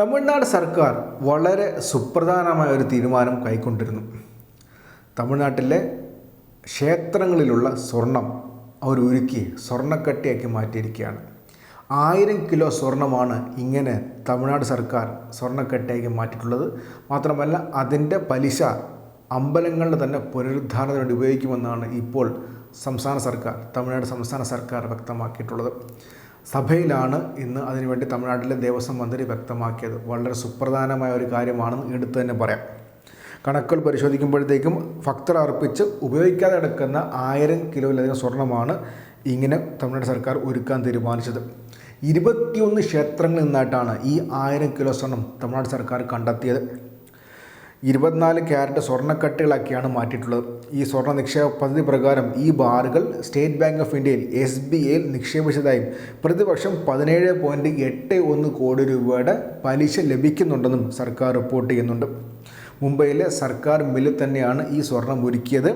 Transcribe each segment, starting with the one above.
തമിഴ്നാട് സർക്കാർ വളരെ സുപ്രധാനമായ ഒരു തീരുമാനം കൈക്കൊണ്ടിരുന്നു. തമിഴ്നാട്ടിലെ ക്ഷേത്രങ്ങളിലുള്ള സ്വർണം അവർ ഉരുക്കി സ്വർണക്കട്ടിയാക്കി മാറ്റിയിരിക്കുകയാണ്. ആയിരം കിലോ സ്വർണമാണ് ഇങ്ങനെ തമിഴ്നാട് സർക്കാർ സ്വർണക്കട്ടിയാക്കി മാറ്റിയിട്ടുള്ളത്. മാത്രമല്ല അതിന്റെ പലിശ അമ്പലങ്ങളുടെ തന്നെ പുനരുദ്ധാരണത്തിന് വേണ്ടി ഉപയോഗിക്കുമെന്നാണ് ഇപ്പോൾ സംസ്ഥാന സർക്കാർ തമിഴ്നാട് സംസ്ഥാന സർക്കാർ വ്യക്തമാക്കിയിട്ടുള്ളത്. സഭയിലാണ് ഇന്ന് അതിനുവേണ്ടി തമിഴ്നാട്ടിലെ ദേവസ്വം മന്ത്രി വ്യക്തമാക്കിയത്. വളരെ സുപ്രധാനമായ ഒരു കാര്യമാണെന്ന് എടുത്തു തന്നെ പറയാം. കണക്കുകൾ പരിശോധിക്കുമ്പോഴത്തേക്കും ഭക്തർ അർപ്പിച്ച് ഉപയോഗിക്കാതെ കിടക്കുന്ന ആയിരം കിലോയിലധികം സ്വർണമാണ് ഇങ്ങനെ തമിഴ്നാട് സർക്കാർ ഒരുക്കാൻ തീരുമാനിച്ചത്. ഇരുപത്തിയൊന്ന് ക്ഷേത്രങ്ങളിൽ നിന്നായിട്ടാണ് ഈ ആയിരം കിലോ സ്വർണം തമിഴ്നാട് സർക്കാർ കണ്ടെത്തിയത്. ഇരുപത്തിനാല് ക്യാരറ്റ് സ്വർണക്കട്ടുകളാക്കിയാണ് മാറ്റിയിട്ടുള്ളത്. ഈ സ്വർണ നിക്ഷേപ പദ്ധതി പ്രകാരം ഈ ബാറുകൾ സ്റ്റേറ്റ് ബാങ്ക് ഓഫ് ഇന്ത്യയിൽ എസ് ബി എയിൽ നിക്ഷേപിച്ചതായും പ്രതിപക്ഷം പതിനേഴ് പോയിന്റ് എട്ട് ഒന്ന് കോടി രൂപയുടെ പലിശ ലഭിക്കുന്നുണ്ടെന്നും സർക്കാർ റിപ്പോർട്ട് ചെയ്യുന്നുണ്ട്. മുംബൈയിലെ സർക്കാർ മില്ലിൽ തന്നെയാണ് ഈ സ്വർണം ഒരുക്കിയത്.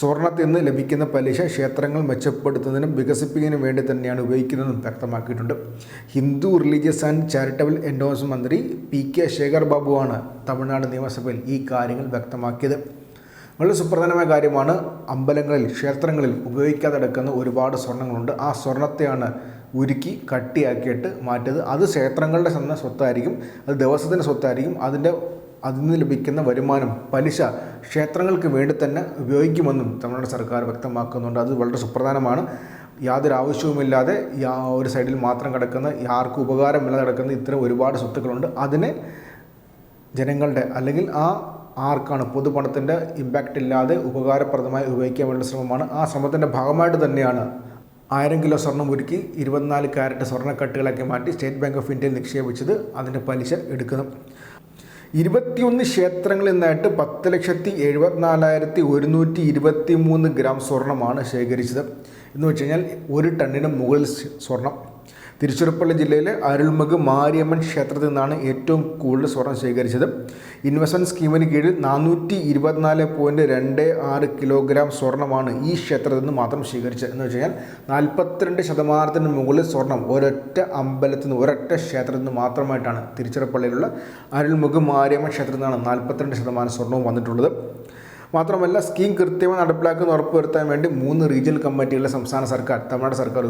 സ്വർണത്തിൽ നിന്ന് ലഭിക്കുന്ന പലിശ ക്ഷേത്രങ്ങൾ മെച്ചപ്പെടുത്തുന്നതിനും വികസിപ്പിക്കുന്നതിനും വേണ്ടി തന്നെയാണ് ഉപയോഗിക്കുന്നതെന്നും വ്യക്തമാക്കിയിട്ടുണ്ട്. Hindu religious and charitable endowments മന്ത്രി പി കെ ശേഖർ ബാബുവാണ് തമിഴ്നാട് നിയമസഭയിൽ ഈ കാര്യങ്ങൾ വ്യക്തമാക്കിയത്. വളരെ സുപ്രധാനമായ കാര്യമാണ് അമ്പലങ്ങളിൽ ക്ഷേത്രങ്ങളിൽ ഉപയോഗിക്കാതെ കിടക്കുന്ന ഒരുപാട് സ്വർണങ്ങളുണ്ട്. ആ സ്വർണത്തെയാണ് ഉരുക്കി കട്ടിയാക്കിയിട്ട് മാറ്റിയത്. അത് ക്ഷേത്രങ്ങളുടെ സ്വന്തം സ്വത്തായിരിക്കും അത് ദിവസത്തിന്റെ സ്വത്തായിരിക്കും അതിന്റെ അതിൽ നിന്ന് ലഭിക്കുന്ന വരുമാനം പലിശ ക്ഷേത്രങ്ങൾക്ക് വേണ്ടി തന്നെ ഉപയോഗിക്കുമെന്നും തമിഴ്നാട് സർക്കാർ വ്യക്തമാക്കുന്നുണ്ട്. അത് വളരെ സുപ്രധാനമാണ്. യാതൊരു ആവശ്യവുമില്ലാതെ ഒരു സൈഡിൽ മാത്രം കിടക്കുന്ന ആർക്കും ഉപകാരമില്ലാതെ കിടക്കുന്ന ഇത്തരം ഒരുപാട് സ്വത്തുക്കളുണ്ട്. അതിനെ ജനങ്ങളുടെ അല്ലെങ്കിൽ ആ ആർക്കാണ് പൊതുപണത്തിന്റെ ഇമ്പാക്റ്റ് ഇല്ലാതെ ഉപകാരപ്രദമായി ഉപയോഗിക്കാൻ വേണ്ട ശ്രമമാണ്. ആ ശ്രമത്തിന്റെ ഭാഗമായിട്ട് തന്നെയാണ് ആയിരം കിലോ സ്വർണം ഒരുക്കി ഇരുപത്തിനാല് ക്യാരറ്റ് സ്വർണക്കട്ടുകളാക്കി മാറ്റി സ്റ്റേറ്റ് ബാങ്ക് ഓഫ് ഇന്ത്യയിൽ നിക്ഷേപിച്ചത്. അതിന്റെ പലിശ എടുക്കുന്നു. ഇരുപത്തിയൊന്ന് ക്ഷേത്രങ്ങളിൽ നിന്നായിട്ട് പത്ത് ലക്ഷത്തി എഴുപത്തിനാലായിരത്തി ഒരുന്നൂറ്റി ഇരുപത്തി മൂന്ന് ഗ്രാം സ്വർണമാണ് ശേഖരിച്ചത്. എന്ന് വെച്ച് കഴിഞ്ഞാൽ ഒരു ടണ്ണിന് മുകളിൽ സ്വർണം. തിരുച്ചിറപ്പള്ളി ജില്ലയിലെ അരുൾമുഖ് മാരിയമ്മൻ ക്ഷേത്രത്തിൽ നിന്നാണ് ഏറ്റവും കൂടുതൽ സ്വർണം ശേഖരിച്ചത്. ഇൻവെസ്റ്റ്മെന്റ് സ്കീമിന് കീഴിൽ നാനൂറ്റി ഇരുപത്തിനാല് പോയിന്റ് രണ്ട് ആറ് കിലോഗ്രാം സ്വർണമാണ് ഈ ക്ഷേത്രത്തിൽ നിന്ന് മാത്രം ശേഖരിച്ചത്. എന്ന് വെച്ച് കഴിഞ്ഞാൽ നാൽപ്പത്തിരണ്ട് ശതമാനത്തിന് മുകളിൽ സ്വർണം ഒരൊറ്റ അമ്പലത്തിൽ നിന്ന് ഒരൊറ്റ ക്ഷേത്രത്തിൽ നിന്ന് മാത്രമായിട്ടാണ് തിരുച്ചിറപ്പള്ളിയിലുള്ള അരുൾമുഖ് മാരിയമ്മൻ ക്ഷേത്രത്തിൽ നിന്നാണ് നാൽപ്പത്തിരണ്ട് ശതമാനം സ്വർണവും വന്നിട്ടുള്ളത്. മാത്രമല്ല സ്കീം കൃത്യമായി നടപ്പിലാക്കുന്ന ഉറപ്പുവരുത്താൻ വേണ്ടി മൂന്ന് റീജിയണൽ കമ്മിറ്റികളെ സംസ്ഥാന സർക്കാർ തമിഴ്നാട് സർക്കാർ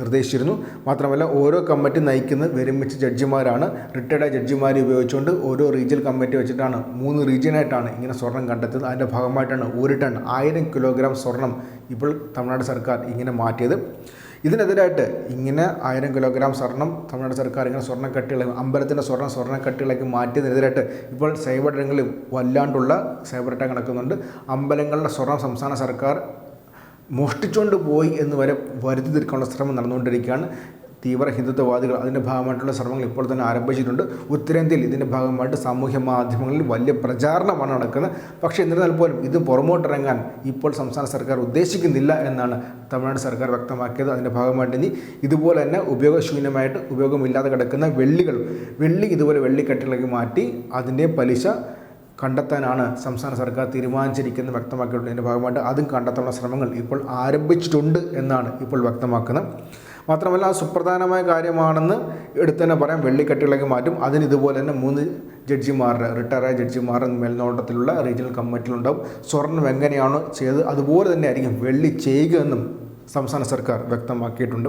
നിർദ്ദേശിച്ചിരുന്നു. മാത്രമല്ല ഓരോ കമ്മിറ്റി നയിക്കുന്ന വിരമിച്ച ജഡ്ജിമാരാണ് റിട്ടയർഡായ ജഡ്ജിമാരെ ഉപയോഗിച്ചുകൊണ്ട് ഓരോ റീജിയണൽ കമ്മിറ്റി വെച്ചിട്ടാണ് മൂന്ന് റീജിയനായിട്ടാണ് ഇങ്ങനെ സ്വർണം കണ്ടെത്തുന്നത് അതിന്റെ ഭാഗമായിട്ടാണ് ഒരു ടൺ ആയിരം കിലോഗ്രാം സ്വർണം ഇപ്പോൾ തമിഴ്നാട് സർക്കാർ ഇങ്ങനെ മാറ്റിയത്. ഇതിനെതിരായിട്ട് ഇങ്ങനെ ആയിരം കിലോഗ്രാം സ്വർണം തമിഴ്നാട് സർക്കാർ ഇങ്ങനെ സ്വർണക്കട്ടികൾ അമ്പലത്തിന്റെ സ്വർണം സ്വർണക്കട്ടികളാക്കി മാറ്റിയതിനെതിരായിട്ട് ഇപ്പോൾ സൈബർ രംഗങ്ങളിൽ വല്ലാണ്ടുള്ള സൈബർ അറ്റാക്ക് നടക്കുന്നുണ്ട്. അമ്പലങ്ങളുടെ സ്വർണം സംസ്ഥാന സർക്കാർ മോഷ്ടിച്ചുകൊണ്ട് പോയി എന്ന് വരെ വരുത്തി തീർക്കാനുള്ള ശ്രമം നടന്നുകൊണ്ടിരിക്കുകയാണ്. തീവ്ര ഹിന്ദുത്വവാദികൾ അതിന്റെ ഭാഗമായിട്ടുള്ള ശ്രമങ്ങൾ ഇപ്പോൾ തന്നെ ആരംഭിച്ചിട്ടുണ്ട്. ഉത്തരേന്ത്യയിൽ ഇതിന്റെ ഭാഗമായിട്ട് സാമൂഹ്യ മാധ്യമങ്ങളിൽ വലിയ പ്രചാരണമാണ് നടക്കുന്നത്. പക്ഷേ എന്നിരുന്നാൽ പോലും ഇത് പുറമോട്ടിറങ്ങാൻ ഇപ്പോൾ സംസ്ഥാന സർക്കാർ ഉദ്ദേശിക്കുന്നില്ല എന്നാണ് തമിഴ്നാട് സർക്കാർ വ്യക്തമാക്കിയത്. അതിന്റെ ഭാഗമായിട്ട് ഇനി ഇതുപോലെ തന്നെ ഉപയോഗശൂന്യമായിട്ട് ഉപയോഗമില്ലാതെ കിടക്കുന്ന വെള്ളികൾ വെള്ളി ഇതുപോലെ വെള്ളിക്കെട്ടിലേക്ക് മാറ്റി അതിന്റെ പലിശ കണ്ടെത്താനാണ് സംസ്ഥാന സർക്കാർ തീരുമാനിച്ചിരിക്കുന്നത് വ്യക്തമാക്കിയിട്ടുണ്ട്. ഇതിന്റെ ഭാഗമായിട്ട് അതും കണ്ടെത്താനുള്ള ശ്രമങ്ങൾ ഇപ്പോൾ ആരംഭിച്ചിട്ടുണ്ട് എന്നാണ് ഇപ്പോൾ വ്യക്തമാക്കുന്നത്. മാത്രമല്ല സുപ്രധാനമായ കാര്യമാണെന്ന് എടുത്തു തന്നെ പറയാം. വെള്ളിക്കട്ടികളൊക്കെ മാറ്റും. അതിന് ഇതുപോലെ തന്നെ മൂന്ന് ജഡ്ജിമാരുടെ റിട്ടയറായ ജഡ്ജിമാരുടെ മേൽനോട്ടത്തിലുള്ള റീജിയണൽ കമ്മിറ്റിയിലുണ്ടാവും സ്വർണം എങ്ങനെയാണോ ചെയ്തത് അതുപോലെ തന്നെ ആയിരിക്കും വെള്ളി ചെയ്യുക എന്നും സംസ്ഥാന സർക്കാർ വ്യക്തമാക്കിയിട്ടുണ്ട്.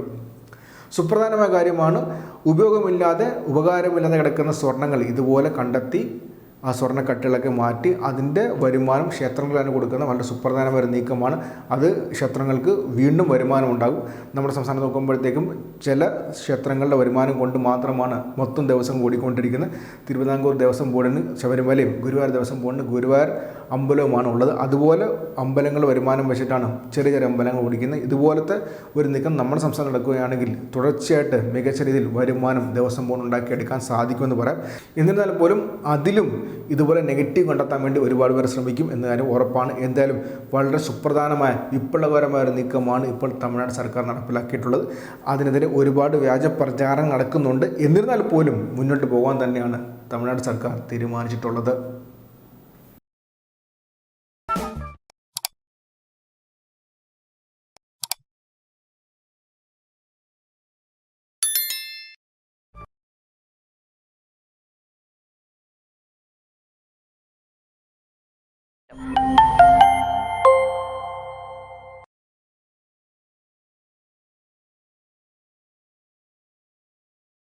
സുപ്രധാനമായ കാര്യമാണ് ഉപയോഗമില്ലാതെ ഉപകാരമില്ലാതെ കിടക്കുന്ന സ്വർണങ്ങൾ ഇതുപോലെ കണ്ടെത്തി ആ സ്വർണക്കട്ടുകളൊക്കെ മാറ്റി അതിന്റെ വരുമാനം ക്ഷേത്രങ്ങളാണ് കൊടുക്കുന്ന വളരെ സുപ്രധാനമായ നീക്കമാണ്. അത് ക്ഷേത്രങ്ങൾക്ക് വീണ്ടും വരുമാനം ഉണ്ടാകും. നമ്മുടെ സംസ്ഥാനം നോക്കുമ്പോഴത്തേക്കും ചില ക്ഷേത്രങ്ങളുടെ വരുമാനം കൊണ്ട് മാത്രമാണ് മൊത്തം ദിവസം കൂടിക്കൊണ്ടിരിക്കുന്നത്. തിരുവിതാംകൂർ ദേവസ്വം ബോർഡിന് ശബരിമലയും ഗുരുവായൂർ ദേവസ്വം ബോർഡിന് ഗുരുവായൂർ അമ്പലവുമാണ് ഉള്ളത്. അതുപോലെ അമ്പലങ്ങൾ വരുമാനം വെച്ചിട്ടാണ് ചെറിയ ചെറിയ അമ്പലങ്ങൾ ഓടിക്കുന്നത്. ഇതുപോലത്തെ ഒരു നീക്കം നമ്മുടെ സംസ്ഥാനം നടക്കുകയാണെങ്കിൽ തുടർച്ചയായിട്ട് മികച്ച രീതിയിൽ വരുമാനം ദേവസ്വം ബോർഡ് ഉണ്ടാക്കിയെടുക്കാൻ സാധിക്കുമെന്ന് പറയാം. എന്നിരുന്നാൽ പോലും അതിലും ഇതുപോലെ നെഗറ്റീവ് കണ്ടെത്താൻ വേണ്ടി ഒരുപാട് പേർ ശ്രമിക്കും എന്ന കാര്യം ഉറപ്പാണ്. എന്തായാലും വളരെ സുപ്രധാനമായ വിപ്ലവകരമായ ഒരു നീക്കമാണ് ഇപ്പോൾ തമിഴ്നാട് സർക്കാർ നടപ്പിലാക്കിയിട്ടുള്ളത്. അതിനെതിരെ ഒരുപാട് വ്യാജ പ്രചാരം നടക്കുന്നുണ്ട്. എന്നിരുന്നാൽ പോലും മുന്നോട്ട് പോകാൻ തന്നെയാണ് തമിഴ്നാട് സർക്കാർ തീരുമാനിച്ചിട്ടുള്ളത്. you